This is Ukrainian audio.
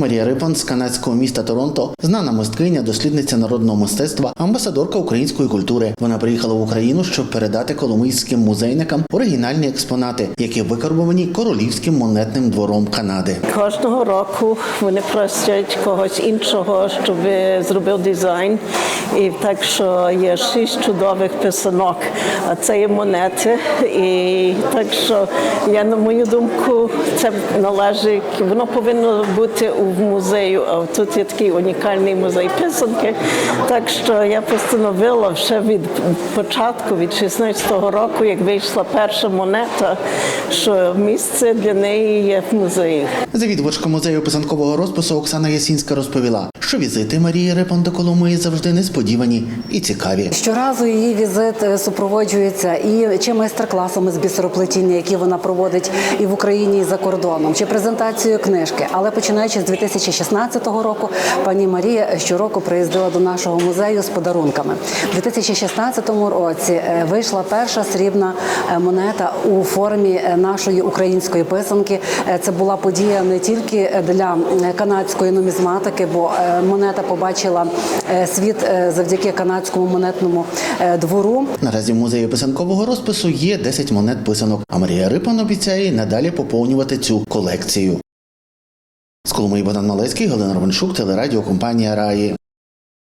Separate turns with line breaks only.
Марія Рипан з канадського міста Торонто, знана мисткиня, дослідниця народного мистецтва, амбасадорка української культури. Вона приїхала в Україну, щоб передати коломийським музейникам оригінальні експонати, які викарбовані королівським монетним двором Канади.
Кожного року вони просять когось іншого, щоб зробив дизайн. І так що є шість чудових писанок, а це є монети. І так що я на мою думку, це належить, воно повинно бути в музею. А тут є такий унікальний музей писанки. Так що я постановила ще від початку, від 16-го року, як вийшла перша монета, що місце для неї є в музеї.
Завідувачка музею писанкового розпису Оксана Ясінська розповіла, що візити Марії Рипан до Коломиї завжди несподівані і цікаві.
Щоразу її візит е, супроводжується і чи майстер-класами з бісероплетіння, які вона проводить і в Україні, і за кордоном, чи презентацією книжки. Але починаючи з 2016 року, пані Марія щороку приїздила до нашого музею з подарунками. У 2016 році е, вийшла перша срібна е, монета у формі нашої української писанки. Це була подія не тільки для канадської нумізматики, бо монета побачила е, світ е, завдяки канадському монетному е, двору.
Наразі в музеї писанкового розпису є 10 монет писанок, а Марія Рипан обіцяє надалі поповнювати цю колекцію. З Коломиї Богдан Малецький, Галина Романшук, телерадіокомпанія Раї.